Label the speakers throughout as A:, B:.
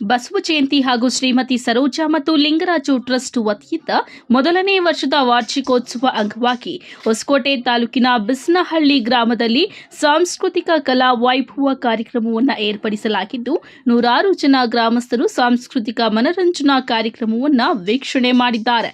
A: ಬಸವ ಜಯಂತಿ ಹಾಗೂ ಶ್ರೀಮತಿ ಸರೋಜಾ ಮತ್ತು ಲಿಂಗರಾಜು ಟ್ರಸ್ಟ್ ವತಿಯಿಂದ ಮೊದಲನೇ ವರ್ಷದ ವಾರ್ಷಿಕೋತ್ಸವ ಅಂಗವಾಗಿ ಹೊಸಕೋಟೆ ತಾಲೂಕಿನ ಬಿಸ್ನಹಳ್ಳಿ ಗ್ರಾಮದಲ್ಲಿ ಸಾಂಸ್ಕೃತಿಕ ಕಲಾ ವೈಭವ ಕಾರ್ಯಕ್ರಮವನ್ನು ಏರ್ಪಡಿಸಲಾಗಿದ್ದು, ನೂರಾರು ಜನ ಗ್ರಾಮಸ್ಥರು ಸಾಂಸ್ಕೃತಿಕ ಮನರಂಜನಾ ಕಾರ್ಯಕ್ರಮವನ್ನು ವೀಕ್ಷಣೆ ಮಾಡಿದ್ದಾರೆ.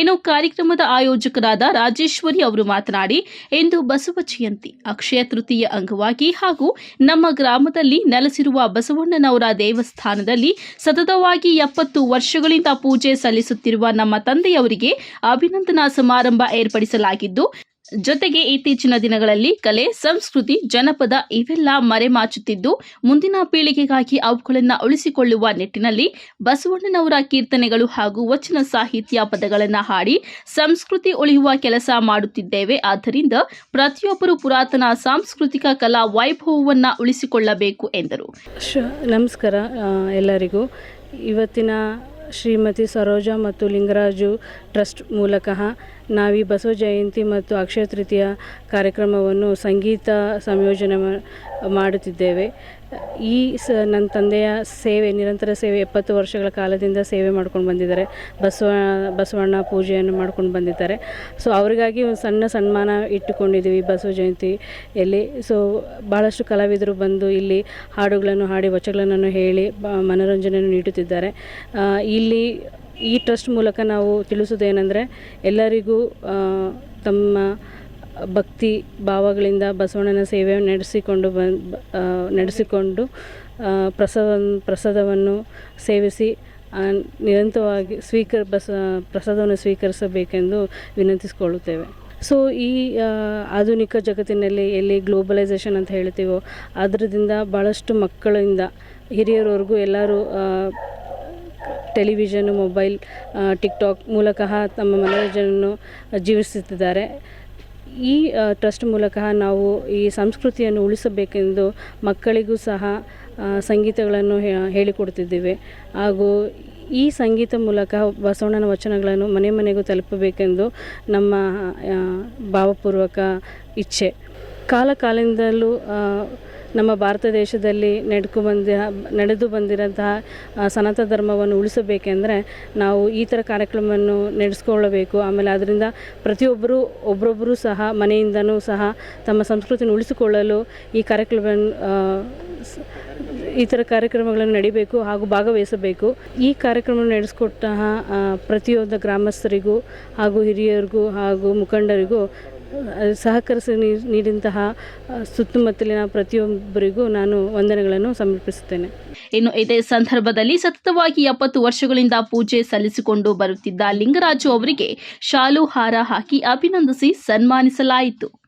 A: ಏನು ಕಾರ್ಯಕ್ರಮದ ಆಯೋಜಕರಾದ ರಾಜೇಶ್ವರಿ ಅವರು ಮಾತನಾಡಿ, ಇಂದು ಬಸವ ಜಯಂತಿ, ಅಕ್ಷಯ ತೃತೀಯ ಅಂಗವಾಗಿ ಹಾಗೂ ನಮ್ಮ ಗ್ರಾಮದಲ್ಲಿ ನೆಲೆಸಿರುವ ಬಸವಣ್ಣನವರ ದೇವಸ್ಥಾನದಲ್ಲಿ ಸತತವಾಗಿ ಎಪ್ಪತ್ತು ವರ್ಷಗಳಿಂದ ಪೂಜೆ ಸಲ್ಲಿಸುತ್ತಿರುವ ನಮ್ಮ ತಂದೆಯವರಿಗೆ ಅಭಿನಂದನಾ ಸಮಾರಂಭ ಏರ್ಪಡಿಸಲಾಗಿದ್ದು ಜೊತೆಗೆ ಇತ್ತೀಚಿನ ದಿನಗಳಲ್ಲಿ ಕಲೆ, ಸಂಸ್ಕೃತಿ, ಜನಪದ ಇವೆಲ್ಲ ಮರೆಮಾಚುತ್ತಿದ್ದು, ಮುಂದಿನ ಪೀಳಿಗೆಗಾಗಿ ಅವುಗಳನ್ನು ಉಳಿಸಿಕೊಳ್ಳುವ ನಿಟ್ಟಿನಲ್ಲಿ ಬಸವಣ್ಣನವರ ಕೀರ್ತನೆಗಳು ಹಾಗೂ ವಚನ ಸಾಹಿತ್ಯ ಪದಗಳನ್ನು ಹಾಡಿ ಸಂಸ್ಕೃತಿ ಉಳಿಯುವ ಕೆಲಸ ಮಾಡುತ್ತಿದ್ದೇವೆ. ಆದ್ದರಿಂದ ಪ್ರತಿಯೊಬ್ಬರು ಪುರಾತನ ಸಾಂಸ್ಕೃತಿಕ ಕಲಾ ವೈಭವವನ್ನು ಉಳಿಸಿಕೊಳ್ಳಬೇಕು ಎಂದರು.
B: ನಮಸ್ಕಾರ ಎಲ್ಲರಿಗೂ. ಇವತ್ತಿನ ಶ್ರೀಮತಿ ಸರೋಜಾ ಮತ್ತು ಲಿಂಗರಾಜು ಟ್ರಸ್ಟ್ ಮೂಲಕ ನಾವೀ ಬಸವ ಜಯಂತಿ ಮತ್ತು ಅಕ್ಷಯ ತೃತೀಯ ಕಾರ್ಯಕ್ರಮವನ್ನು ಸಂಗೀತ ಸಂಯೋಜನೆ ಮಾಡುತ್ತಿದ್ದೇವೆ. ಈ ಸ ನನ್ನ ತಂದೆಯ ಸೇವೆ, ನಿರಂತರ ಸೇವೆ ಎಪ್ಪತ್ತು ವರ್ಷಗಳ ಕಾಲದಿಂದ ಸೇವೆ ಮಾಡ್ಕೊಂಡು ಬಂದಿದ್ದಾರೆ. ಬಸವ, ಬಸವಣ್ಣ ಪೂಜೆಯನ್ನು ಮಾಡ್ಕೊಂಡು ಬಂದಿದ್ದಾರೆ. ಸೊ, ಅವರಿಗಾಗಿ ಒಂದು ಸಣ್ಣ ಸನ್ಮಾನ ಇಟ್ಟುಕೊಂಡಿದ್ದೀವಿ ಬಸವ ಜಯಂತಿಯಲ್ಲಿ. ಸೊ ಭಾಳಷ್ಟು ಕಲಾವಿದರು ಬಂದು ಇಲ್ಲಿ ಹಾಡುಗಳನ್ನು ಹಾಡಿ ವಚಗಳನ್ನು ಹೇಳಿ, ಬ, ಮನೋರಂಜನೆಯನ್ನು ನೀಡುತ್ತಿದ್ದಾರೆ. ಇಲ್ಲಿ ಈ ಟ್ರಸ್ಟ್ ಮೂಲಕ ನಾವು ತಿಳಿಸೋದೇನೆಂದರೆ ಎಲ್ಲರಿಗೂ ತಮ್ಮ ಭಕ್ತಿ ಭಾವಗಳಿಂದ ಬಸವಣ್ಣನ ಸೇವೆ ನಡೆಸಿಕೊಂಡು ಬಂದು ನಡೆಸಿಕೊಂಡು ಪ್ರಸವ ಪ್ರಸಾದ ಪ್ರಸಾದವನ್ನು ಸೇವಿಸಿ ನಿರಂತರವಾಗಿ ಸ್ವೀಕರ್, ಬಸ, ಪ್ರಸಾದವನ್ನು ಸ್ವೀಕರಿಸಬೇಕೆಂದು ವಿನಂತಿಸಿಕೊಳ್ಳುತ್ತೇವೆ. ಸೊ ಈ ಆಧುನಿಕ ಜಗತ್ತಿನಲ್ಲಿ ಎಲ್ಲಿ ಗ್ಲೋಬಲೈಸೇಷನ್ ಅಂತ ಹೇಳ್ತೀವೋ ಅದರಿಂದ ಭಾಳಷ್ಟು ಮಕ್ಕಳಿಂದ, ಹಿರಿಯರವರೆಗೂ ಎಲ್ಲರೂ ಟೆಲಿವಿಷನ್, ಮೊಬೈಲ್ ಟಿಕ್ಟಾಕ್ ಮೂಲಕ ತಮ್ಮ ಮನೋರಂಜನೆಯನ್ನು ಜೀವಿಸುತ್ತಿದ್ದಾರೆ. ಈ ಟ್ರಸ್ಟ್ ಮೂಲಕ ನಾವು ಈ ಸಂಸ್ಕೃತಿಯನ್ನು ಉಳಿಸಬೇಕೆಂದು ಮಕ್ಕಳಿಗೂ ಸಹ ಸಂಗೀತಗಳನ್ನು ಹೇಳಿಕೊಡ್ತಿದ್ದೇವೆ ಹಾಗೂ ಈ ಸಂಗೀತ ಮೂಲಕ ಬಸವಣ್ಣನ ವಚನಗಳನ್ನು ಮನೆ ಮನೆಗೂ ತಲುಪಬೇಕೆಂದು ನಮ್ಮ ಭಾವಪೂರ್ವಕ ಇಚ್ಛೆ. ಕಾಲ ಕಾಲದಿಂದಲೂ ನಮ್ಮ ಭಾರತ ದೇಶದಲ್ಲಿ ನಡ್ಕೊ ಬಂದ ನಡೆದು ಬಂದಿರೋಂತಹ ಸನಾತನ ಧರ್ಮವನ್ನು ಉಳಿಸಬೇಕೆಂದರೆ ನಾವು ಈ ಥರ ಕಾರ್ಯಕ್ರಮವನ್ನು ನಡೆಸ್ಕೊಳ್ಳಬೇಕು. ಆಮೇಲೆ ಅದರಿಂದ ಪ್ರತಿಯೊಬ್ಬರು ಒಬ್ಬರೊಬ್ಬರು ಸಹ ಮನೆಯಿಂದನೂ ಸಹ ತಮ್ಮ ಸಂಸ್ಕೃತಿಯನ್ನು ಉಳಿಸಿಕೊಳ್ಳಲು ಈ ಕಾರ್ಯಕ್ರಮವನ್ನು ಸ್- ಈ ಥರ ಕಾರ್ಯಕ್ರಮಗಳನ್ನು ನಡಿಬೇಕು ಹಾಗೂ ಭಾಗವಹಿಸಬೇಕು. ಈ ಕಾರ್ಯಕ್ರಮ ನಡೆಸಿಕೊಟ್ಟ ಪ್ರತಿಯೊಂದು ಗ್ರಾಮಸ್ಥರಿಗೂ ಹಾಗೂ ಹಿರಿಯರಿಗೂ ಹಾಗೂ ಮುಖಂಡರಿಗೂ ಸಹಕರಿಸಿ ನೀಡಿದಂತಹ ಸುತ್ತಮುತ್ತಲಿನ ಪ್ರತಿಯೊಬ್ಬರಿಗೂ ನಾನು ವಂದನೆಗಳನ್ನು ಸಮರ್ಪಿಸುತ್ತೇನೆ.
A: ಇನ್ನು ಇದೇ ಸಂದರ್ಭದಲ್ಲಿ ಸತತವಾಗಿ ಎಪ್ಪತ್ತು ವರ್ಷಗಳಿಂದ ಪೂಜೆ ಸಲ್ಲಿಸಿಕೊಂಡು ಬರುತ್ತಿದ್ದ ಲಿಂಗರಾಜು ಅವರಿಗೆ ಶಾಲು, ಹಾರ ಹಾಕಿ ಅಭಿನಂದಿಸಿ ಸನ್ಮಾನಿಸಲಾಯಿತು.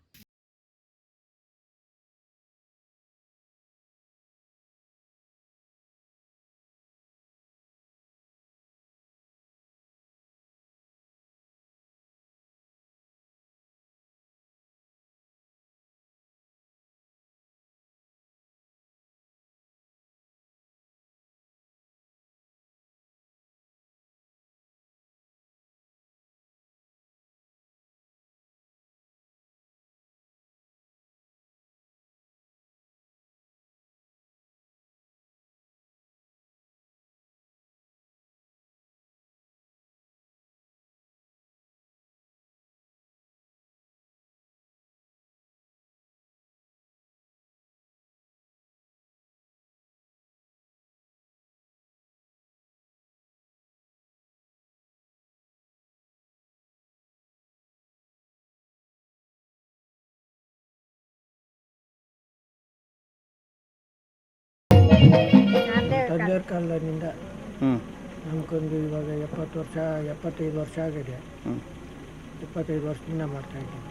C: ತಂದೆಯವ್ರ ಕಾಲದಿಂದ
D: ಹ್ಞೂ
C: ನಮ್ಗೊಂದು ಇವಾಗ ಎಪ್ಪತ್ತು ವರ್ಷ ಎಪ್ಪತ್ತೈದು ವರ್ಷ ಆಗಿದೆ.
D: ಹ್ಞೂ
C: ಇಪ್ಪತ್ತೈದು ವರ್ಷದಿಂದ ಮಾಡ್ತಾ ಇದ್ದೀನಿ.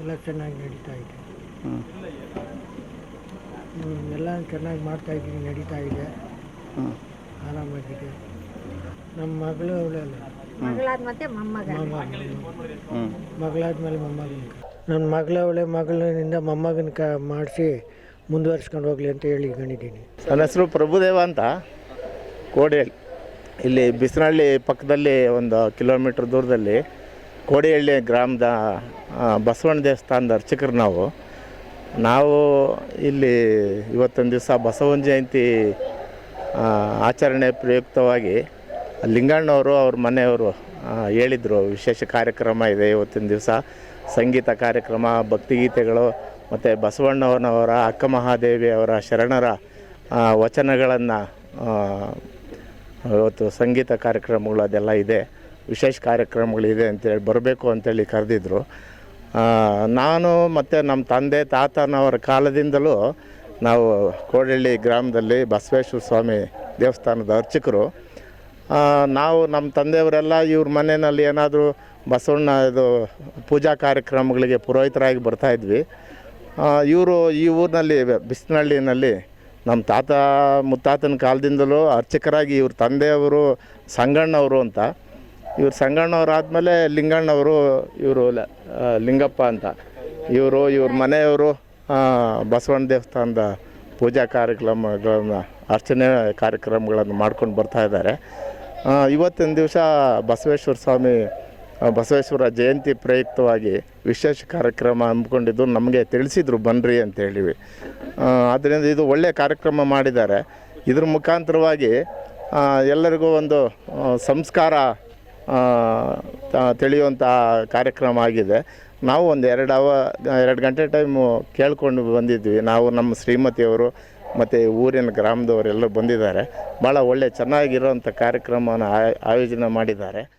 C: ಎಲ್ಲ ಚೆನ್ನಾಗಿ ನಡೀತಾ ಇದೆ.
D: ಹ್ಞೂ
C: ಎಲ್ಲ ಚೆನ್ನಾಗಿ ಮಾಡ್ತಾ ಇದ್ದೀನಿ ನಡೀತಾ ಇದೆ.
D: ಹ್ಞೂ
C: ಆರಾಮಾಗಿದೆ. ನಮ್ಮ ಮಗಳು ಅವಳೆಲ್ಲ
E: ಮಗಳಾದ್ಮೇಲೆ
C: ಮೊಮ್ಮಗನ ನನ್ನ ಮಗಳ ಅವಳೆ ಮಗಳಿಂದ ಮೊಮ್ಮಗನ ಕ ಮಾಡಿಸಿ ಮುಂದುವರ್ಸ್ಕೊಂಡು ಹೋಗ್ಲಿ ಅಂತ ಹೇಳಿ ಗಣಿದ್ದೀನಿ
D: ನನ್ನ ಹೆಸರು ಪ್ರಭುದೇವ ಅಂತ. ಕೋಡಿಹಳ್ಳಿ. ಇಲ್ಲಿ ಬಿಸನಹಳ್ಳಿ ಪಕ್ಕದಲ್ಲಿ ಒಂದು ಕಿಲೋಮೀಟ್ರ್ ದೂರದಲ್ಲಿ ಕೋಡಿಹಳ್ಳಿ ಗ್ರಾಮದ ಬಸವಣ್ಣ ದೇವಸ್ಥಾನದ ಅರ್ಚಕರು ನಾವು. ನಾವು ಇಲ್ಲಿ ಇವತ್ತೊಂದು ದಿವಸ ಬಸವನ ಜಯಂತಿ ಆಚರಣೆ ಪ್ರಯುಕ್ತವಾಗಿ ಲಿಂಗಣ್ಣವರು ಅವ್ರ ಮನೆಯವರು ಹೇಳಿದರು ವಿಶೇಷ ಕಾರ್ಯಕ್ರಮ ಇದೆ ಇವತ್ತಿನ ದಿವಸ. ಸಂಗೀತ ಕಾರ್ಯಕ್ರಮ, ಭಕ್ತಿಗೀತೆಗಳು ಮತ್ತು ಬಸವಣ್ಣವನವರ ಅಕ್ಕ ಮಹಾದೇವಿ ಅವರ ಶರಣರ ವಚನಗಳನ್ನು ಇವತ್ತು ಸಂಗೀತ ಕಾರ್ಯಕ್ರಮಗಳು ಅದೆಲ್ಲ ಇದೆ, ವಿಶೇಷ ಕಾರ್ಯಕ್ರಮಗಳಿದೆ ಅಂತೇಳಿ ಬರಬೇಕು ಅಂತೇಳಿ ಕರೆದಿದ್ರು. ನಾನು ಮತ್ತು ನಮ್ಮ ತಂದೆ ತಾತನವರ ಕಾಲದಿಂದಲೂ ನಾವು ಕೋಡಳ್ಳಿ ಗ್ರಾಮದಲ್ಲಿ ಬಸವೇಶ್ವರ ಸ್ವಾಮಿ ದೇವಸ್ಥಾನದ ಅರ್ಚಕರು. ನಾವು ನಮ್ಮ ತಂದೆಯವರೆಲ್ಲ ಇವ್ರ ಮನೆಯಲ್ಲಿ ಏನಾದರೂ ಬಸವಣ್ಣ ಇದು ಪೂಜಾ ಕಾರ್ಯಕ್ರಮಗಳಿಗೆ ಪುರೋಹಿತರಾಗಿ ಬರ್ತಾಯಿದ್ವಿ ಇವರು ಈ ಊರಿನಲ್ಲಿ ಬಿಸ್ನಹಳ್ಳಿನಲ್ಲಿ ನಮ್ಮ ತಾತ ಮುತ್ತಾತನ ಕಾಲದಿಂದಲೂ ಅರ್ಚಕರಾಗಿ ಇವ್ರ ತಂದೆಯವರು ಸಂಗಣ್ಣವರು ಅಂತ. ಇವರು ಸಂಗಣ್ಣವ್ರು ಆದಮೇಲೆ ಲಿಂಗಣ್ಣವರು ಇವರು ಲಿಂಗಪ್ಪ ಅಂತ. ಇವರು ಇವ್ರ ಮನೆಯವರು ಬಸವಣ್ಣ ದೇವಸ್ಥಾನದ ಪೂಜಾ ಕಾರ್ಯಕ್ರಮಗಳನ್ನು ಅರ್ಚನೆ ಕಾರ್ಯಕ್ರಮಗಳನ್ನು ಮಾಡ್ಕೊಂಡು ಬರ್ತಾ ಆ, ಇವತ್ತಿನ ದಿವಸ ಬಸವೇಶ್ವರ ಸ್ವಾಮಿ ಬಸವೇಶ್ವರ ಜಯಂತಿ ಪ್ರಯುಕ್ತವಾಗಿ ವಿಶೇಷ ಕಾರ್ಯಕ್ರಮ ಹಮ್ಮಿಕೊಂಡಿದ್ದು ನಮಗೆ ತಿಳಿಸಿದ್ರು ಬನ್ನಿರಿ ಅಂತ ಹೇಳಿವಿ. ಆದ್ದರಿಂದ ಇದು ಒಳ್ಳೆಯ ಕಾರ್ಯಕ್ರಮ ಮಾಡಿದ್ದಾರೆ. ಇದ್ರ ಮುಖಾಂತರವಾಗಿ ಎಲ್ಲರಿಗೂ ಒಂದು ಸಂಸ್ಕಾರ ತಿಳಿಯುವಂಥ ಕಾರ್ಯಕ್ರಮ ಆಗಿದೆ. ನಾವು ಒಂದು ಎರಡು ಅವ, ಎರಡು ಗಂಟೆ ಟೈಮು ಕೇಳಿಕೊಂಡು ಬಂದಿದ್ವಿ. ನಾವು ನಮ್ಮ ಶ್ರೀಮತಿಯವರು ಮತ್ತು ಊರಿನ ಗ್ರಾಮದವರೆಲ್ಲ ಬಂದಿದ್ದಾರೆ. ಭಾಳ ಒಳ್ಳೆ ಚೆನ್ನಾಗಿರೋಂಥ ಕಾರ್ಯಕ್ರಮವನ್ನು ಆಯೋಜನೆ ಮಾಡಿದ್ದಾರೆ.